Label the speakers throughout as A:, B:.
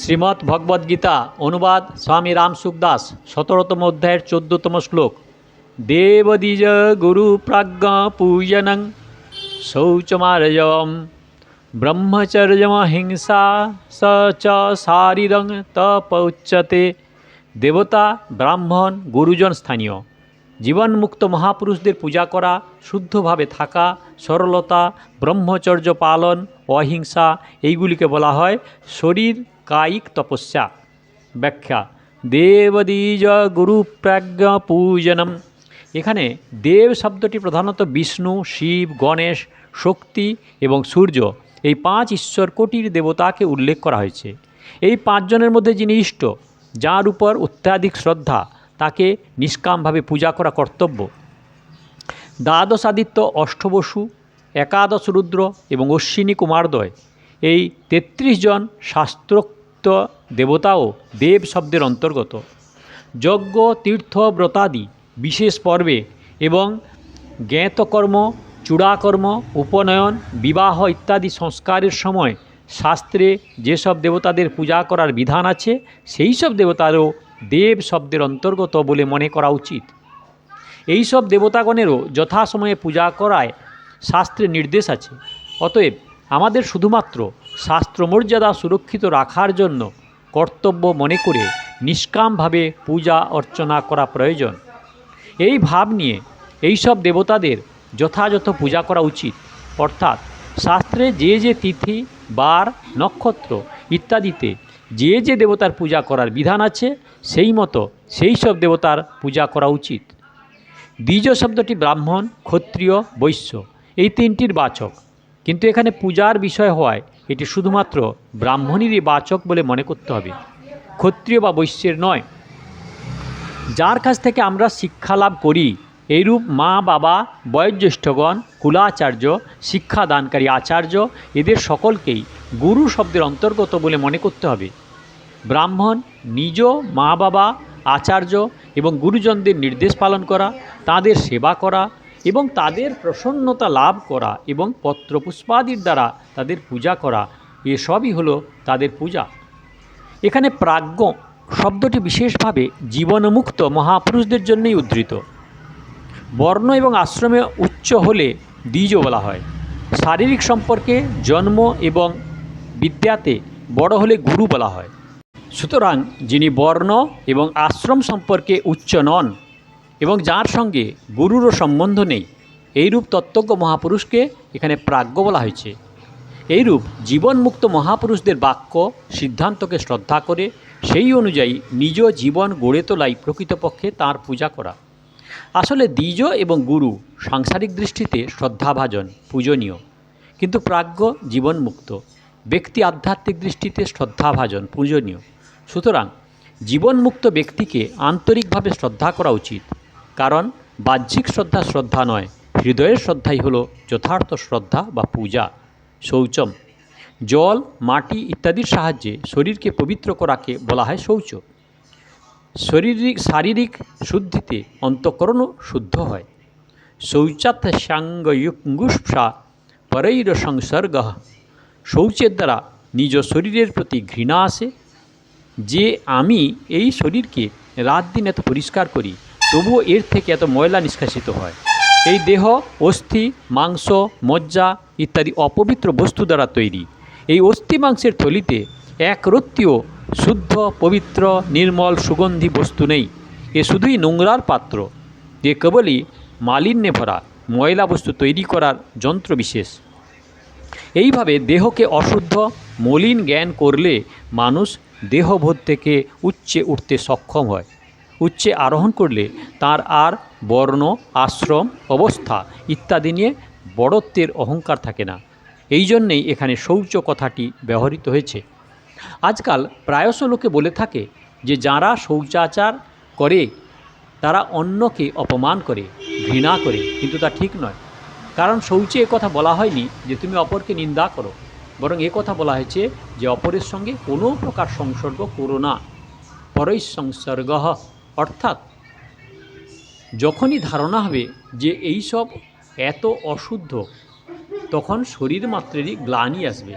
A: শ্রীমদ্ ভগবদ্গীতা অনুবাদ স্বামী রাম সুখদাস, সতেরোতম অধ্যায়ের চোদ্দতম শ্লোক। দেবদ্বিজ গুরু প্রাজ্ঞা পূজনং শৌচমার্জম, ব্রহ্মচর্যমহিংসা স চ শারীরং তপোচ্যতে দেবতা, ব্রাহ্মণ, গুরুজন স্থানীয়। জীবনমুক্ত মহাপুরুষদের পূজা করা, শুদ্ধভাবে থাকা, সরলতা, ব্রহ্মচর্য পালন, অহিংসা, এইগুলিকে বলা হয় শরীর কায়িক তপস্যা। ব্যাখ্যা দেবদ্বিজ গুরু প্রাজ্ঞা পূজনম। এখানে দেব শব্দটি প্রধানত বিষ্ণু, শিব, গণেশ, শক্তি এবং সূর্য, এই পাঁচ ঈশ্বর কোটির দেবতাকে উল্লেখ করা হয়েছে। এই পাঁচজনের মধ্যে যিনি ইষ্ট, যার উপর অত্যাধিক শ্রদ্ধা, তাকে নিষ্কামভাবে পূজা করা কর্তব্য। দ্বাদশ আদিত্য অষ্টবসু, একাদশ রুদ্র এবং অশ্বিনী কুমারদ্বয়, এই তেত্রিশ জন শাস্ত্রোক্ত দেবতাও দেব শব্দের অন্তর্গত। যজ্ঞ, তীর্থ, ব্রতাদি, বিশেষ পর্বে এবং জ্ঞাতকর্ম, চূড়াকর্ম, উপনয়ন, বিবাহ ইত্যাদি সংস্কারের সময় শাস্ত্রে যেসব দেবতাদের পূজা করার বিধান আছে সেই সব দেবতারও দেব শব্দের অন্তর্গত বলে মনে করা উচিত। এই সব দেবতাগণেরও যথাসময়ে পূজা করায় শাস্ত্রে নির্দেশ আছে। অতএব আমাদের শুধুমাত্র শাস্ত্রমর্যাদা সুরক্ষিত রাখার জন্য কর্তব্য মনে করে নিষ্কামভাবে পূজা অর্চনা করা প্রয়োজন। এই ভাব নিয়ে এই সব দেবতাদের যথাযথ পূজা করা উচিত। অর্থাৎ শাস্ত্রে যে যে তিথি, বার, নক্ষত্র ইত্যাদিতে যে যে দেবতার পূজা করার বিধান আছে, সেই মতো সেই সব দেবতার পূজা করা উচিত। দ্বিজ শব্দটি ব্রাহ্মণ, ক্ষত্রিয়, বৈশ্য এই তিনটির বাচক। কিন্তু এখানে পূজার বিষয় হওয়ায় এটি শুধুমাত্র ব্রাহ্মণেরই বাচক বলে মনে করতে হবে। ক্ষত্রিয় বা বৈশ্যের নয়। যার কাছ থেকে আমরা শিক্ষা লাভ করি, এইরূপ মা, বাবা, বয়োজ্যেষ্ঠগণ, কুলাচার্য, শিক্ষাদানকারী আচার্য, এদের সকলকেই গুরু শব্দের অন্তর্গত বলে মনে করতে হবে। ব্রাহ্মণ, নিজ মা, বাবা, আচার্য এবং গুরুজনদের নির্দেশ পালন করা, তাদের সেবা করা এবং তাদের প্রসন্নতা লাভ করা এবং পত্রপুষ্পাদির দ্বারা তাদের পূজা করা এসবই হলো তাদের পূজা। এখানে প্রাজ্ঞ শব্দটি বিশেষভাবে জীবনমুক্ত মহাপুরুষদের জন্যই উদ্ধৃত। বর্ণ এবং আশ্রমে উচ্চ হলে দ্বিজ বলা হয়। শারীরিক সম্পর্কে জন্ম এবং বিদ্যাতে বড় হলে গুরু বলা হয়। সুতরাং যিনি বর্ণ এবং আশ্রম সম্পর্কে উচ্চ নন এবং যার সঙ্গে গুরুরও সম্বন্ধ নেই, এইরূপ তত্ত্বজ্ঞ মহাপুরুষকে এখানে প্রাজ্ঞ বলা হয়েছে। এইরূপ জীবনমুক্ত মহাপুরুষদের বাক্য, সিদ্ধান্তকে শ্রদ্ধা করে, সেই অনুযায়ী নিজ জীবন গড়ে তোলাই প্রকৃতপক্ষে তাঁর পূজা করা। আসলে দ্বিজ এবং গুরু সাংসারিক দৃষ্টিতে শ্রদ্ধাভাজন, পূজনীয়। কিন্তু প্রাজ্ঞ জীবনমুক্ত। ব্যক্তি আধ্যাত্মিক দৃষ্টিতে শ্রদ্ধাভাজন, পূজনীয়। সুতরাং জীবনমুক্ত ব্যক্তিকে আন্তরিকভাবে শ্রদ্ধা করা উচিত। কারণ বাহ্যিক শ্রদ্ধা শ্রদ্ধা নয়, হৃদয়ের শ্রদ্ধাই হলো যথার্থ শ্রদ্ধা বা পূজা। শৌচম। জল, মাটি ইত্যাদির সাহায্যে শরীরকে পবিত্র করাকে বলা হয় শৌচ। শারীরিক শারীরিক শুদ্ধিতে অন্তঃকরণও শুদ্ধ হয়। শৌচাত পরৈর সংসর্গ। শৌচের দ্বারা নিজ শরীরের প্রতি ঘৃণা আসে। যে আমি এই শরীরকে রাত দিন এত পরিষ্কার করি তবুও এর থেকে এত ময়লা নিষ্কাশিত হয়। এই দেহ, অস্থি, মাংস, মজ্জা ইত্যাদি অপবিত্র বস্তু দ্বারা তৈরি। এই অস্থি মাংসের থলিতে এক একরত্তিও শুদ্ধ, পবিত্র, নির্মল, সুগন্ধি বস্তু নেই। এ শুধুই নোংরার পাত্র। যে কেবলই মালিন্যে ভরা ময়লা বস্তু তৈরি করার যন্ত্র বিশেষ। এইভাবে দেহকে অশুদ্ধ, মলিন জ্ঞান করলে মানুষ দেহবোধ থেকে উচ্চে উঠতে সক্ষম হয়। উচ্চে আরোহণ করলে তার আর বর্ণ, আশ্রম, অবস্থা ইত্যাদি নিয়ে বড়ত্বের অহংকার থাকে না। এই জন্যেই এখানে শৌচ কথাটি ব্যবহৃত হয়েছে। আজকাল প্রায়শ লোকে বলে থাকে যে, যারা শৌচাচার করে, তারা অন্যকে অপমান করে, ঘৃণা করে, কিন্তু তা ঠিক নয়। কারণ শৌচে কথা বলা হয়নি যে, তুমি অপরকে নিন্দা করো। বরং এ কথা বলা হয়েছে যে, অপরের সঙ্গে কোনো প্রকার সংসর্গ করো না। পরৈ সংসর্গ অর্থাৎ যখনই ধারণা হবে যে এই সব এত অশুদ্ধ, তখন শরীর মাত্রেরই গ্লানি আসবে।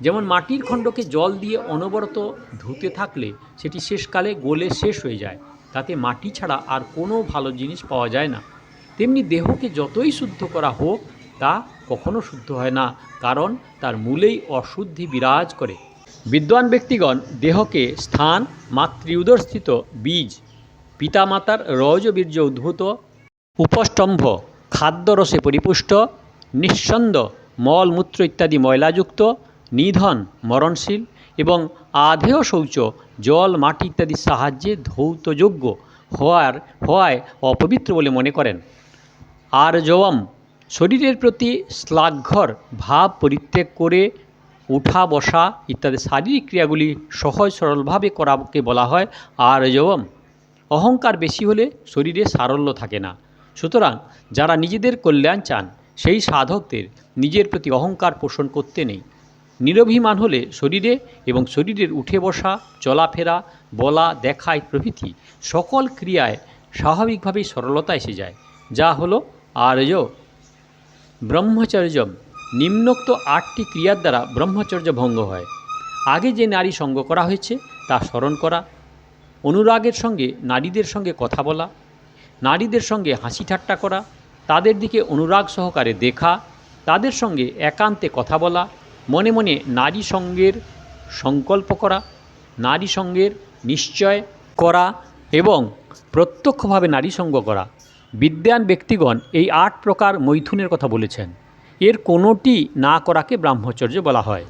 A: যেমন মাটির খণ্ডকে জল দিয়ে অনবরত ধুতে থাকলে সেটি শেষকালে গোলে শেষ হয়ে যায়। তাতে মাটি ছাড়া আর কোনো ভালো জিনিস পাওয়া যায় না। তেমনি দেহকে যতই শুদ্ধ করা হোক, তা কখনো শুদ্ধ হয় না, কারণ তার মূলেই অশুদ্ধি বিরাজ করে। বিদ্বান ব্যক্তিগণ দেহকে স্থান, মাতৃউদরস্থিত বীজ পিতামাতার রজবীর্য উদ্ভূত, উপস্তম্ভ খাদ্যরসে পরিপুষ্ট, নিঃসন্দ মলমূত্র ইত্যাদি ময়লাযুক্ত, নিধন, মরণশীল এবং আধেয় শৌচ, জল, মাটি ইত্যাদির সাহায্যে ধৌতযোগ্য হওয়ার, হওয়ায় অপবিত্র বলে মনে করেন। আর জওয়াম শরীরের প্রতি শ্লাঘ্যর ভাব পরিত্যাগ করে উঠা বসা ইত্যাদি শারীরিক ক্রিয়াগুলি সহজ সরলভাবে করাকে বলা হয় আর জওয়াম অহংকার বেশি হলে শরীরে সারল্য থাকে না। সুতরাং যারা নিজেদের কল্যাণ চান, সেই সাধকদের নিজের প্রতি অহংকার পোষণ করতে নেই। নিরভিমান হলে শরীরে এবং শরীরের উঠে বসা, চলাফেরা, বলা দেখায় প্রভৃতি সকল ক্রিয়ায় স্বাভাবিকভাবেই সরলতা এসে যায়, যা হলো আর্য ব্রহ্মচর্যম। নিম্নোক্ত আটটি ক্রিয়ার দ্বারা ব্রহ্মচর্য ভঙ্গ হয়। আগে যে নারী সঙ্গ করা হয়েছে, তা স্মরণ করা অনুরাগের সঙ্গে নারীদের সঙ্গে কথা বলা, নারীদের সঙ্গে হাসি ঠাট্টা করা, তাদের দিকে অনুরাগ সহকারে দেখা, তাদের সঙ্গে একান্তে কথা বলা, মনে মনে নারী সঙ্গের সংকল্প করা, নারী সঙ্গের নিশ্চয় করা এবং প্রত্যক্ষভাবে নারী সঙ্গ করা। বিদ্যান ব্যক্তিগণ এই আট প্রকার মৈথুনের কথা বলেছেন। এর কোনোটি না করাকে ব্রাহ্মচর্য বলা হয়।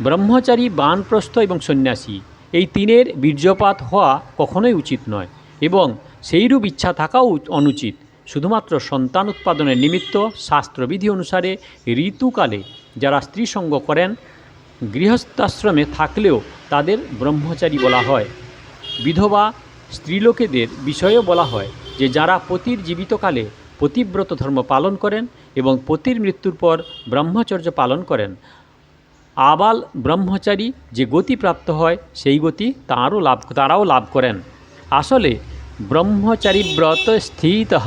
A: ব্রহ্মচারী, বানপ্রস্থ এবং সন্ন্যাসী এই তিনের বীর্যপাত হওয়া কখনোই উচিত নয় এবং সেইরূপ ইচ্ছা থাকাও অনুচিত। শুধুমাত্র সন্তান উৎপাদনের নিমিত্ত শাস্ত্রবিধি অনুসারে ঋতুকালে যারা স্ত্রী সঙ্গ করেন, গৃহস্থাশ্রমে থাকলেও তাদের ব্রহ্মচারী বলা হয়। বিধবা স্ত্রীলোকেদের বিষয়েও বলা হয় যে, যারা পতির জীবিতকালে পতিব্রত ধর্ম পালন করেন এবং পতির মৃত্যুর পর ব্রহ্মচর্য পালন করেন আবাল ব্রহ্মচারী যে গতি প্রাপ্ত হয়, সেই গতি তাঁরও লাভ, তারাও লাভ করেন। আসলে ব্রহ্মচারী ব্রত স্থিত।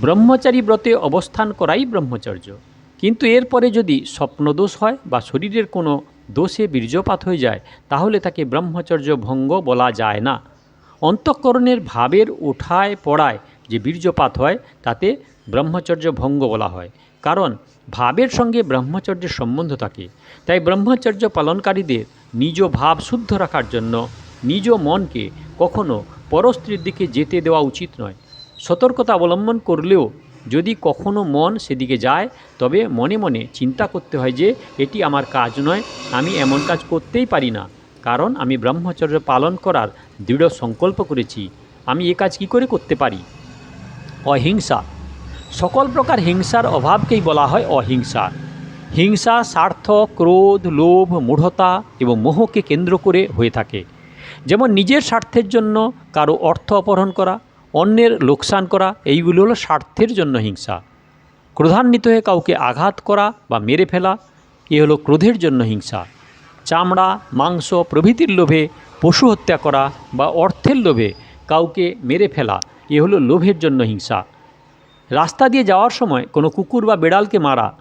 A: ব্রহ্মচারী ব্রতে অবস্থান করাই ব্রহ্মচর্য। কিন্তু এরপরে যদি স্বপ্নদোষ হয় বা শরীরের কোনো দোষে বীর্যপাত হয়ে যায়, তাহলে তাকে ব্রহ্মচর্য ভঙ্গ বলা যায় না। অন্তঃকরণের ভাবের ওঠায় পড়ায় যে বীর্যপাত হয়, তাতে ব্রহ্মচর্য ভঙ্গ বলা হয়। কারণ ভাবের সঙ্গে ব্রহ্মচর্যের সম্বন্ধ থাকে। তাই ব্রহ্মচর্য পালনকারীদের নিজ ভাব শুদ্ধ রাখার জন্য নিজ মনকে কখনো পরস্ত্রীর দিকে যেতে দেওয়া উচিত নয়। সতর্কতা অবলম্বন করলেও যদি কখনো মন সেদিকে যায়, তবে মনে মনে চিন্তা করতে হয় যে, এটি আমার কাজ নয়, আমি এমন কাজ করতেই পারি না। কারণ আমি ব্রহ্মচর্য পালন করার দৃঢ় সংকল্প করেছি। আমি এ কাজ কী করে করতে পারি? অহিংসা সকল প্রকার হিংসার অভাবকেই বলা হয় অহিংসা। হিংসা, স্বার্থ, ক্রোধ, লোভ, মূঢ়তা এবং মোহকে কেন্দ্র করে হয়ে থাকে। যেমন নিজের স্বার্থের জন্য কারও অর্থ অপহরণ করা, অন্যের লোকসান করা, এইগুলো হলো স্বার্থের জন্য হিংসা। ক্রোধান্বিত হয়ে কাউকে আঘাত করা বা মেরে ফেলা, এ হলো ক্রোধের জন্য হিংসা। চামড়া, মাংস প্রভৃতির লোভে পশু হত্যা করা বা অর্থের লোভে কাউকে মেরে ফেলা, এ হলো লোভের জন্য হিংসা। রাস্তা দিয়ে যাওয়ার সময় কোনো কুকুর বা বেড়ালকে মারা,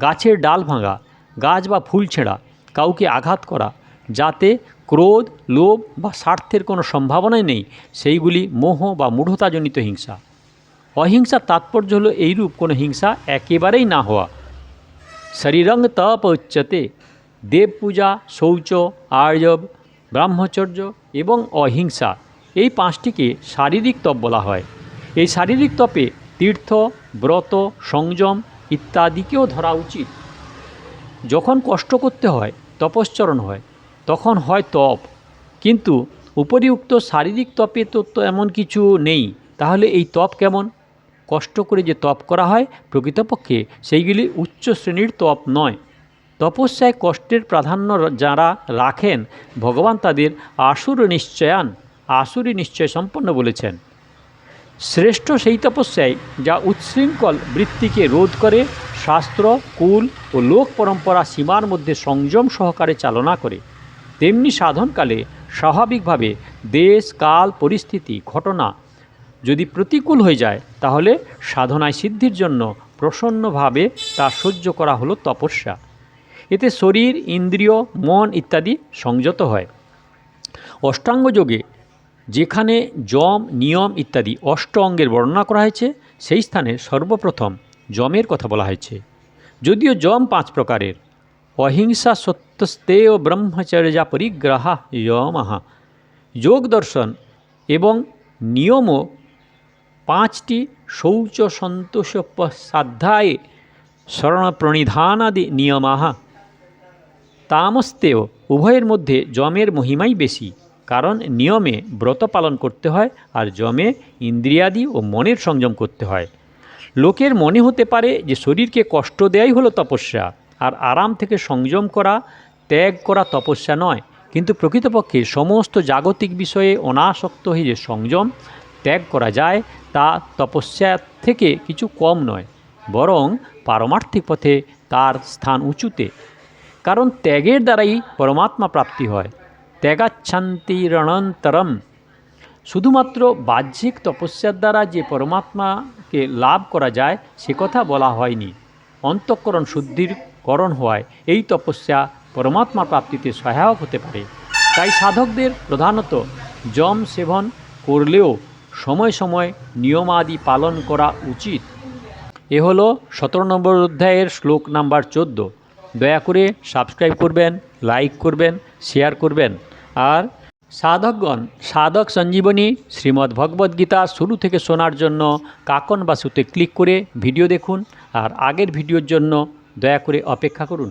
A: গাছের ডাল ভাঙা, গাছ বা ফুল ছেঁড়া, কাউকে আঘাত করা, যাতে ক্রোধ, লোভ বা স্বার্থের কোনো সম্ভাবনাই নেই, সেইগুলি মোহ বা মূঢ়তাজনিত হিংসা। অহিংসার তাৎপর্য হলো এইরূপ কোনো হিংসা একেবারেই না হওয়া। শরীরং তপ উচ্চতে দেব পূজা শৌচ, আর্যব, ব্রাহ্মচর্য এবং অহিংসা, এই পাঁচটিকে শারীরিক তপ বলা হয়। এই শারীরিক তপে তীর্থ, ব্রত, সংযম ইত্যাদিকেও ধরা উচিত। যখন কষ্ট করতে হয়, তপশ্চরণ হয়, তখন হয় তপ। কিন্তু উপরিউক্ত শারীরিক তপে তো এমন কিছু নেই, তাহলে এই তপ কেমন? কষ্ট করে যে তপ করা হয়, প্রকৃতপক্ষে সেইগুলি উচ্চ শ্রেণির তপ নয়। তপস্যায় কষ্টের প্রাধান্য যারা রাখেন, ভগবান তাদের আসুর নিশ্চয়ান আসুরি নিশ্চয় সম্পন্ন বলেছেন। শ্রেষ্ঠ সেই তপস্যায় যা উচ্ছৃঙ্খল বৃত্তিকে রোধ করে, শাস্ত্র, কুল ও লোক পরম্পরা সীমার মধ্যে সংযম সহকারে চালনা করে। তেমনি সাধনকালে স্বাভাবিকভাবে দেশ, কাল, পরিস্থিতি, ঘটনা যদি প্রতিকূল হয়ে যায়, তাহলে সাধনায় সিদ্ধির জন্য প্রসন্নভাবে তা সহ্য করা হলো তপস্যা। এতে শরীর, ইন্দ্রিয়, মন ইত্যাদি সংযত হয়। অষ্টাঙ্গ যোগে যেখানে যম, নিয়ম ইত্যাদি অষ্ট অঙ্গের বর্ণনা করা হয়েছে, সেই স্থানে সর্বপ্রথম যমের কথা বলা হয়েছে। যদিও যম পাঁচ প্রকারের। অহিংসা সত্যস্তেয় ব্রহ্মচর্যা পরিগ্রহা যমহা যোগ দর্শন এবং নিয়মও পাঁচটি শৌচ সন্তোষ সাধ্যায় শরণ প্রণিধানাদি নিয়মাহা। তামস্তেও উভয়ের মধ্যে যমের মহিমাই বেশি। কারণ নিয়মে ব্রত পালন করতে হয় আর যমে ইন্দ্রিয়াদি ও মনের সংযম করতে হয়। লোকের মনে হতে পারে যে শরীরকে কষ্ট দেয়াই হলো তপস্যা আর আরাম থেকে সংযম করা, ত্যাগ করা তপস্যা নয়। কিন্তু প্রকৃতপক্ষে সমস্ত জাগতিক বিষয়ে অনাসক্ত হয়ে যে সংযম, ত্যাগ করা যায়, তা তপস্যা থেকে কিছু কম নয়, বরং পারমার্থিক পথে তার স্থান উঁচুতে। কারণ ত্যাগের দ্বারাই পরমাত্মা প্রাপ্তি হয়। ত্যাগাচ্ছান্তিরণন্তরম শুধুমাত্র বাহ্যিক তপস্যার দ্বারা যে পরমাত্মাকে লাভ করা যায়, সে কথা বলা হয়নি। অন্তঃকরণ শুদ্ধির করণ হওয়ায় এই তপস্যা পরমাত্মা প্রাপ্তিতে সহায়ক হতে পারে। তাই সাধকদের প্রধানত যম সেবন করলেও সময় সময় নিয়মাদি পালন করা উচিত। এ হলো সতেরো নম্বর অধ্যায়ের শ্লোক নাম্বার চোদ্দ। দয়া করে সাবস্ক্রাইব করবেন, লাইক করবেন, শেয়ার করবেন। আর সাধকগণ, সাধক সঞ্জীবনী, শ্রীমদ্ ভগবদ্গীতা শুরু থেকে শোনার জন্য কাকন বাসুতে ক্লিক করে ভিডিও দেখুন আর আগের ভিডিওর জন্য দয়া করে অপেক্ষা করুন।